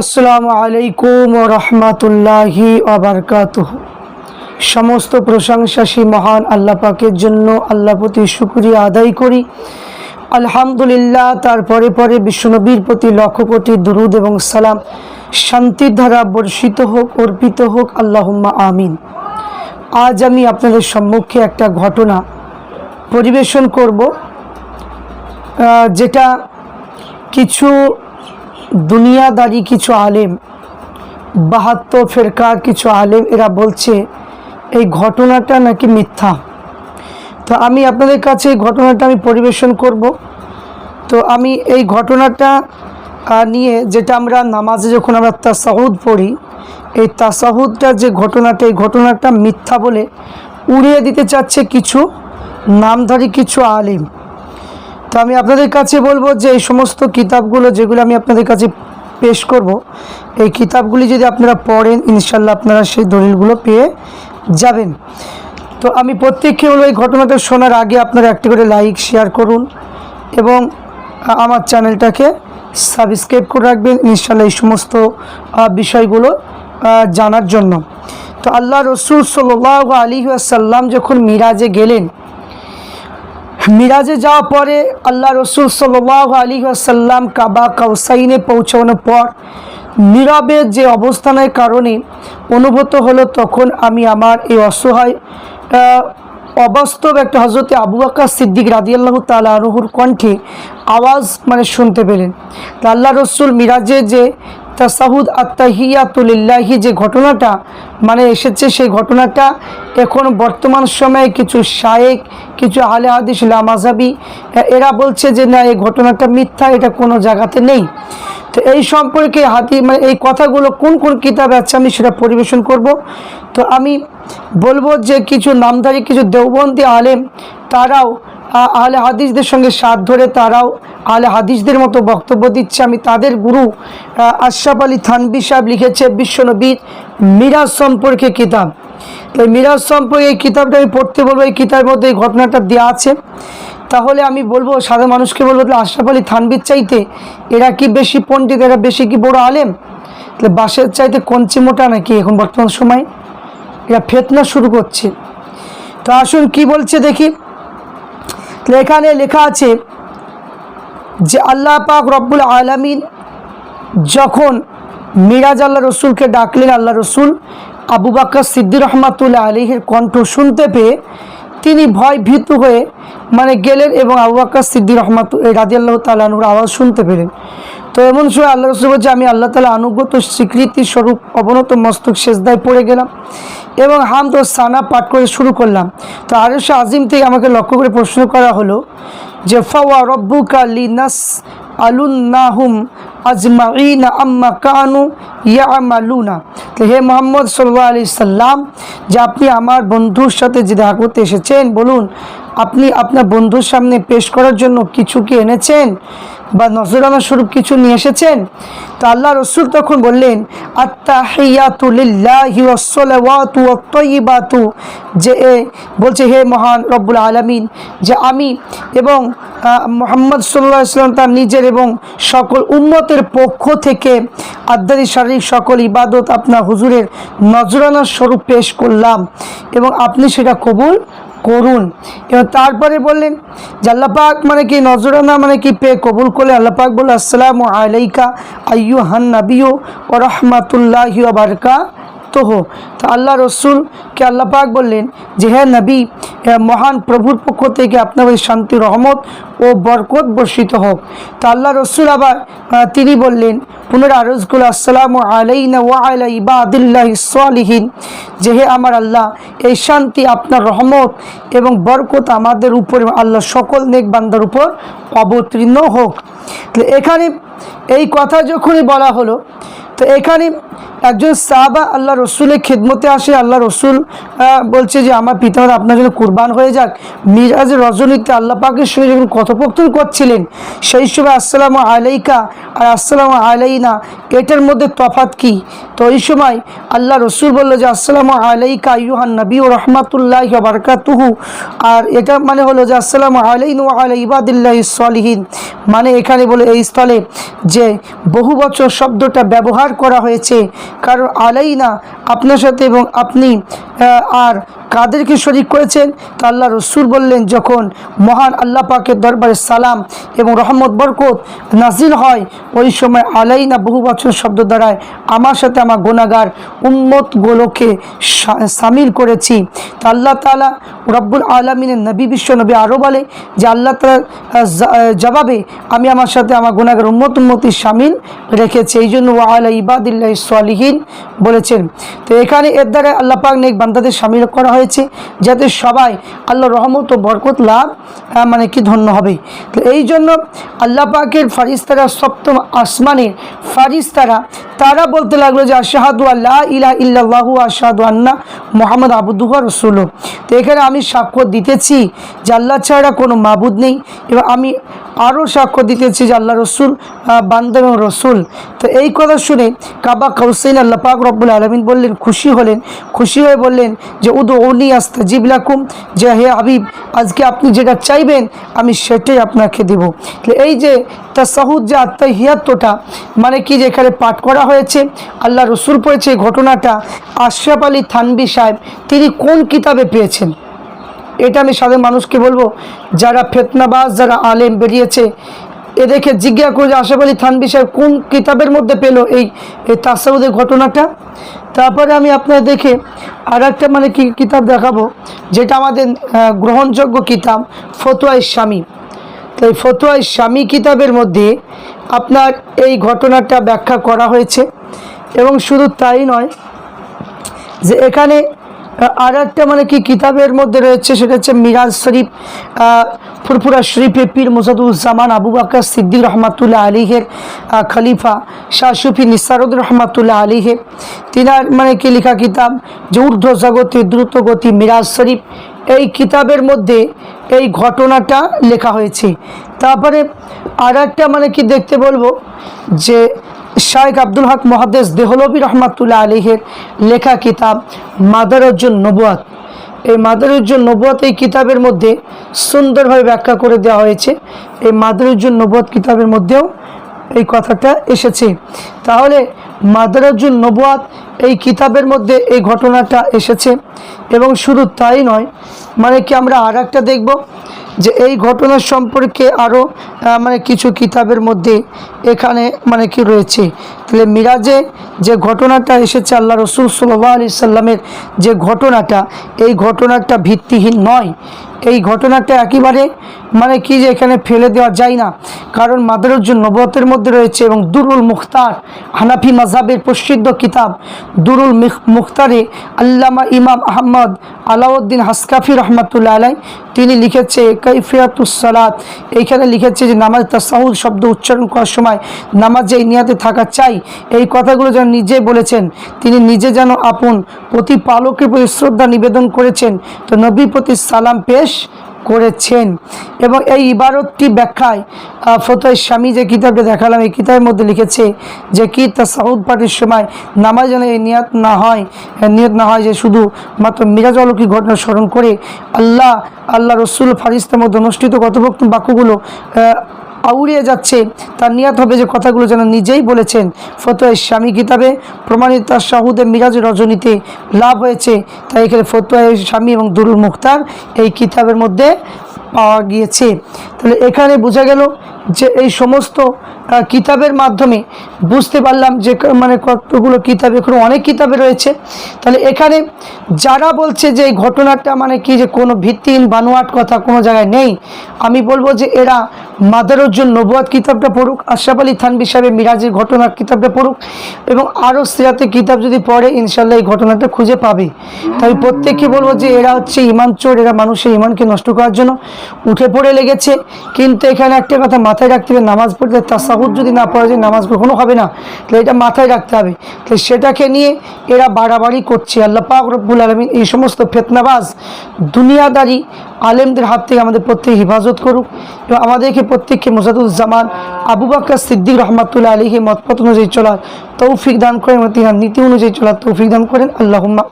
আসসালামু আলাইকুম ও রহমাতুল্লাহি আবরকাতুহ সমস্ত প্রশংসাসী মহান আল্লাহ পাকের জন্য আল্লাহ প্রতি শুক্রিয়া আদায় করি। আলহামদুলিল্লাহ তারপরে পরে বিশ্বনবীর প্রতি লক্ষ কোটি দুরুদ এবং সালাম। শান্তির ধারা বর্ষিত হোক, অর্পিত হোক, আল্লাহুম্মা আমিন। আজ আমি আপনাদের সম্মুখে একটা ঘটনা পরিবেশন করব। যেটা কিছু দুনিয়াদারি কিছু আলেম, বাহাত্তর ফেরকার কিছু আলেম, এরা বলছে এই ঘটনাটা নাকি মিথ্যা। তো আমি আপনাদের কাছে এই ঘটনাটা আমি পরিবেশন করব। তো আমি এই ঘটনাটা নিয়ে যেটা আমরা নামাজে যখন আমরা তাসাহুদ পড়ি, এই তাসাহুদটা যে ঘটনাটা, এই ঘটনাটা মিথ্যা বলে উড়িয়ে দিতে চাচ্ছে কিছু নামধারী কিছু আলিম। তো আমি আপনাদের কাছে বলব যে এই সমস্ত কিতাবগুলো যেগুলো আমি আপনাদের কাছে পেশ করব, এই কিতাবগুলি যদি আপনারা পড়েন, ইনশাল্লাহ আপনারা সেই দলিলগুলো পেয়ে যাবেন। তো আমি প্রত্যেককে বলব, এই ঘটনাটা শোনার আগে আপনারা একটি করে লাইক, শেয়ার করুন এবং আমার চ্যানেলটাকে সাবস্ক্রাইব করে রাখবেন, ইনশাল্লাহ এই সমস্ত বিষয়গুলো জানার জন্য। তো আল্লাহ রসুল সাল্লাহ আলী সাল্লাম যখন মিরাজে গেলেন মিরাজে যাওয়ার পরে আল্লাহ রসুল সাল্লাহ আলী আসাল্লাম কাবা কাউসাইনে পৌঁছানোর পর নীরবে যে অবস্থানের কারণে অনুভূত হলো তখন আমি আমার এই অসহায় অবাস্তব একটা হজরতে আবু আকাশ সিদ্দিক রাদিয়াল্লাহ তালা আনহুর কণ্ঠে আওয়াজ মানে শুনতে পেলেন। তা আল্লাহ রসুল মিরাজে যে তাসাহুদ আত্মাহিয়াতুলিল্লাহি যে ঘটনাটা মানে এসেছে, সেই ঘটনাটা এখন বর্তমান সময়ে কিছু শায়েক কিছু আলে হাদিস লামাজাবি এরা বলছে যে না, এই ঘটনাটা মিথ্যা, এটা কোনো জায়গাতে নেই। তো এই সম্পর্কে হাতি মানে এই কথাগুলো কোন কোন কিতাবে আছে আমি সেটা পরিবেশন করব। তো আমি বলব যে কিছু নামধারী, কিছু দেওবন্দি আলেম, তারাও আহলে হাদিসদের সঙ্গে সাথ ধরে তারাও আহলে হাদিসদের মতো বক্তব্য দিচ্ছে। আমি তাদের গুরু আশরাফ আলী থানবি সাহেব লিখেছে বিশ্বনবীর মিরাজ সম্পর্কে কিতাব। তো এই মিরাজ সম্পর্কে এই কিতাবটা আমি পড়তে বলব, এই কিতাবের মধ্যে এই ঘটনাটা দেওয়া আছে। তাহলে আমি বলব, সাধারণ মানুষকে বলব, তাহলে আশরাফ আলী থানবির চাইতে এরা কি বেশি পণ্ডিত, এরা বেশি কি বড় আলেম? তাহলে বাসের চাইতে কঞ্চি মোটা নাকি এখন বর্তমান সময়? এরা ফেতনা শুরু করছে। তো আসুন কি বলছে দেখি। এখানে লেখা আছে যে আল্লাহ পাক রব্বুল আলমিন যখন মিরাজ আল্লাহ রসুলকে ডাকলেন, আল্লাহ রসুল আবু বাক্কা সিদ্দির রহমাতুল্লাহ আলিহের কণ্ঠ শুনতে পেয়ে তিনি ভয় ভীত হয়ে মানে গেলেন এবং আবু বাক্কা সিদ্দির রহমাত রাজি আল্লাহ তালুর আওয়াজ শুনতে পেলেন। তো এমন সময় আল্লাহ রসুল বলছে, আমি আল্লাহ তালা আনুগত স্বীকৃতি স্বরূপ অবনত মস্তক সেজদায় পড়ে গেলাম এবং হাম তো সানা পাঠ করে শুরু করলাম। তো আরশ আজিম থেকে আমাকে লক্ষ্য করে প্রশ্ন করা হলো যে, ফাওয়া রব্বুকা লিনাস আলুন্নাহুম আজমাইনা আম্মা কানু ইয়ামালুনা? তো হে মোহাম্মদ সাল্লাহ আলি সাল্লাম, যে আপনি আমার বন্ধুর সাথে যে দেখা করতে এসেছেন, বলুন আপনি আপনার বন্ধুর সামনে পেশ করার জন্য কিছু কি এনেছেন? বা নজরানা স্বরূপ কিছু নিয়ে এসেছেন? তো আল্লাহ রসুল তখন বললেন যে এ বলছে, হে মহান রব্বুল আলামিন, যে আমি এবং মোহাম্মদ সাল্লাহ ইসলাম তার নিজের এবং সকল উম্মতের পক্ষ থেকে আধ্যাত্মিক শারীরিক সকল ইবাদত আপনার হুজুরের নজরানা স্বরূপ পেশ করলাম এবং আপনি সেটা কবুল করুন। এবার তারপরে বললেন, যে আল্লাপাক মানে কি নজরানা মানে কি পে কবুল করলে? আল্লাপাক বলল আসসালামু আলাইকা আইয়ু হান নাবিও ও রহমাতুল্লাহি বারকা তোহ তো আল্লাহ রসুলকে আল্লাহ পাক বললেন যে হ্যাঁ নবী মহান প্রভুর পক্ষ থেকে আপনার ওই শান্তি, রহমত ও বরকত বর্ষিত হোক। তো আল্লাহ রসুল আবার তিনি বললেন, পুনরায় আরজ করল আসসালামু আলাইনা ওয়া আলা ইবাদিল্লাহি সালিহিন। যে, হে আমার আল্লাহ, এই শান্তি, আপনার রহমত এবং বরকত আমাদের উপর আল্লাহ সকল নেক বান্দার উপর অবতীর্ণ হোক। এখানে এই কথা যখনই বলা হলো তো এখানে একজন সাহাবা আল্লাহ রসুলের খেদমতে আসে। আল্লাহ রসুল বলছে যে, আমার পিতামাতা আপনার জন্য কুরবান হয়ে যাক। মিরাজ রজনীতে আল্লাহ পাকের সঙ্গে যখন কথোপকথন করছিলেন, সেই সময়, আসসালামু আলাইকা। আর, আসসালামু আলাইনা। এটার মধ্যে তফাত কি? তো এই সময় আল্লাহ রসুল বলল যে, আসসালামু আলাইকা ইউহান নবী ও রহমাতুল্লাহ বারকাতুহু। আর এটা মানে হলো যে, আসসালামু আলাইন আলাই ইবাদিল্লাহ সলিহীন মানে এখানে বলে এই স্থলে যে, বহু বছর শব্দটা ব্যবহার করা হয়েছে। কারণ আলাইনা আপনার সাথে এবং আপনি আর কাদেরকে শরিক করেছেন? তা আল্লাহ রসুল বললেন, যখন মহান আল্লাহ পাকের দরবারে সালাম এবং রহমত, বরকত নাজিল হয়, ওই সময় আলাইনা বহু বছর শব্দ দ্বারায় আমার সাথে আমার গোনাগার উম্মতগুলোকে সামিল করেছি। তা আল্লাহ তালা রব্বুল আলমিনের নবী বিশ্ব নবী আরও বলে যে আল্লাহ আহ, জবাবে আমি আমার সাথে আমার গুণাগার উম্মত উম্মতি সামিল রেখেছি। এই জন্য ওয়া আলা ইবাদিল্লাহ সালিহীন বলেছেন। তো এখানে এর দ্বারা আল্লাহ পাক নেক বান্দাদের সামিল করা হয়েছে যাতে সবাই আল্লাহ রহমত ও বরকত লাভ মানে কি ধন্য হবে। তো এই জন্য আল্লাহ পাকের ফারিস্তারা সপ্তম আসমানের ফারিস্তারা তারা বলতে লাগল যে আশাহাদু আল্লাহ ইলা ইল্লাল্লাহু আশাহাদু আন্না মোহাম্মদ আবুদুহ রসুল তো এখানে আমি সাক্ষ্য দিতেছি যে আল্লাহ ছাড়া কোনো মাবুদ নেই এবং আমি আরও সাক্ষ্য দিতেছি যে আল্লাহ রসুল বান্দা এবং রসুল। তো এই কথা শুনে কাবা কাউসাইন আল্লাহ পাক রব্বুল আলমিন বললেন, খুশি হলেন। খুশি হয়ে বললেন যে উদু উনি আস্তাজিব লাকুম। যে, হে হাবিব, আজকে আপনি যেটা চাইবেন, আমি সেটাই আপনাকে দেব। এই যে তাসাহুদ যে আত্মাহিয়াত্মটা মানে কি যে এখানে পাঠ করা হয়েছে, আল্লাহ রসুল পড়েছে এই ঘটনাটা, আশরাফ আলী থানবি সাহেব, তিনি কোন কিতাবে পেয়েছেন? এটা আমি সাধারণ মানুষকে বলব, যারা ফেতনাবাজ, যারা আলেম বেরিয়েছে, এদেরকে জিজ্ঞাসা করে যে আশাফ আলী থানবি সাহেব কোন কিতাবের মধ্যে পেল এই এই তাসাউদের ঘটনাটা? তারপরে আমি আপনার দেখে আর একটা মানে কি কিতাব দেখাবো, যেটা আমাদের গ্রহণযোগ্য কিতাব ফতোয়া স্বামী তো এই স্বামী কিতাবের মধ্যে আপনার এই ঘটনাটা ব্যাখ্যা করা হয়েছে এবং শুধু তাই নয় যে এখানে আর একটা মানে কি কিতাবের মধ্যে রয়েছে সেটা হচ্ছে মিরাজ শরীফ ফুরফুরা শরীফে পীর মুসাদুজ্জামান আবু বাকর সিদ্দিক রহমাতুল্লাহ আলীহের খলিফা শাহ সুফি নিসারুদ রহমাতুল্লাহ আলীহের তিনার মানে কি লেখা কিতাব যে ঊর্ধ্ব জগতে দ্রুত গতি মিরাজ শরীফ। এই কিতাবের মধ্যে এই ঘটনাটা লেখা হয়েছে। তারপরে আর একটা মানে কি দেখতে বলব, যে শায়েখ আব্দুল হক মহাদেশ দেহলবী রহমাতুল্লাহ আলীহের লেখা কিতাব মাদারুজ্জুন নবুয়াত। এই মাদারুজ্জুন নবুয়াত এই কিতাবের মধ্যে সুন্দরভাবে ব্যাখ্যা করে দেওয়া হয়েছে। এই মাদারুজ্জুন নবুয়াত কিতাবের মধ্যেও এই কথাটা এসেছে। তাহলে মাদারাজুল নবুয়াত এই কিতাবের মধ্যে এই ঘটনাটা এসেছে এবং শুধু তাই নয় মানে কি আমরা আর একটা দেখব যে এই ঘটনা সম্পর্কে আরও মানে কিছু কিতাবের মধ্যে এখানে মানে কি রয়েছে। তাহলে মিরাজে যে ঘটনাটা এসেছে, আল্লাহ রসুল সাল্লাহ আলি সাল্লামের যে ঘটনাটা, এই ঘটনাটা ভিত্তিহীন নয়। এই ঘটনাটা একেবারে মানে কি যে এখানে ফেলে দেওয়া যায় না। কারণ মাদারুজ্জুন নবতের মধ্যে রয়েছে এবং দুরুল মুখতার হানাফি মাঝাবের প্রসিদ্ধ কিতাব। দুরুল মিখ- মুখতারে আল্লামা ইমাম আহমদ আলাউদ্দিন হাসকাফি রহমতুল্লাহ আলাই, তিনি লিখেছে কৈফিয়াতুসলাত এইখানে লিখেছে যে, নামাজ তাসাহুদ শব্দ উচ্চারণ করার সময় নামাজ এই নিয়াতে থাকা চাই। এই কথাগুলো যেন নিজে বলেছেন। তিনি নিজে যেন আপন প্রতিপালকের প্রতি শ্রদ্ধা নিবেদন করেছেন। তো নবীর প্রতি সালাম পেশ করেছেন। এবং এই ইবারতটি ব্যাখ্যায় ফতে ফতোয় স্বামী যে কিতাবকে দেখালাম, এই কিতাবের মধ্যে লিখেছে যে কি তা সাউদ পার্টির সময় নামাজ যেন এই নিয়াত না হয় নিয়ত না হয় যে শুধু মাত্র মিরাজ অলৌকিক ঘটনা স্মরণ করে আল্লাহ আল্লাহ রসুল, ফারিস্তার মধ্যে অনুষ্ঠিত কথোপকথন বাক্যগুলো আউড়িয়ে যাচ্ছে। তার নিয়াত হবে যে কথাগুলো যেন নিজেই বলেছেন। ফতোয়া স্বামী কিতাবে। প্রমাণিত তার শাহুদে মিরাজ রজনীতে লাভ হয়েছে। তাই এখানে ফতোয়া স্বামী এবং দুরুল মুক্তার এই কিতাবের মধ্যে পাওয়া গিয়েছে। তাহলে এখানে বোঝা গেল যে এই সমস্ত কিতাবের মাধ্যমে বুঝতে পারলাম যে মানে কতগুলো কিতাব, এখানে অনেক কিতাবে রয়েছে। তাহলে এখানে যারা বলছে যে এই ঘটনাটা মানে কি যে কোনো ভিত্তিহীন বানোয়াট কথা কোনো জায়গায় নেই, আমি বলব যে এরা মাদারুজ্জুল নবুয়াত কিতাবটা পড়ুক, আশরাফ আলী থানবি সাহেবের মিরাজের ঘটনার কিতাবটা পড়ুক এবং আরও সিরাতে কিতাব যদি পড়ে ইনশাল্লাহ এই ঘটনাটা খুঁজে পাবে। তাই প্রত্যেককে বলব যে এরা হচ্ছে ইমান চোর, এরা মানুষের ইমানকে নষ্ট করার জন্য উঠে পড়ে লেগেছে। কিন্তু এখানে একটা কথা মাথায় রাখতে হবে, নামাজ পড়তে তাসাহুদ যদি না পড়া যায় নামাজ কখনো হবে না, তাহলে এটা মাথায় রাখতে হবে। তাহলে সেটাকে নিয়ে এরা বাড়াবাড়ি করছে। আল্লাহ পাক রব্বুল আলমিন এই সমস্ত ফেতনাবাজ, দুনিয়াদারি আলেমদের হাত থেকে আমাদের প্রত্যেক হেফাজত করুক। এবং আমাদেরকে প্রত্যেককে মোসাদুজ্জামান আবু বাক্কা সিদ্দিক রহমাতুল্লাহ আলীকে মতপথ অনুযায়ী চলার তৌফিক দান করেন এবং নীতি অনুযায়ী চলার তৌফিক দান করেন। আল্লাহ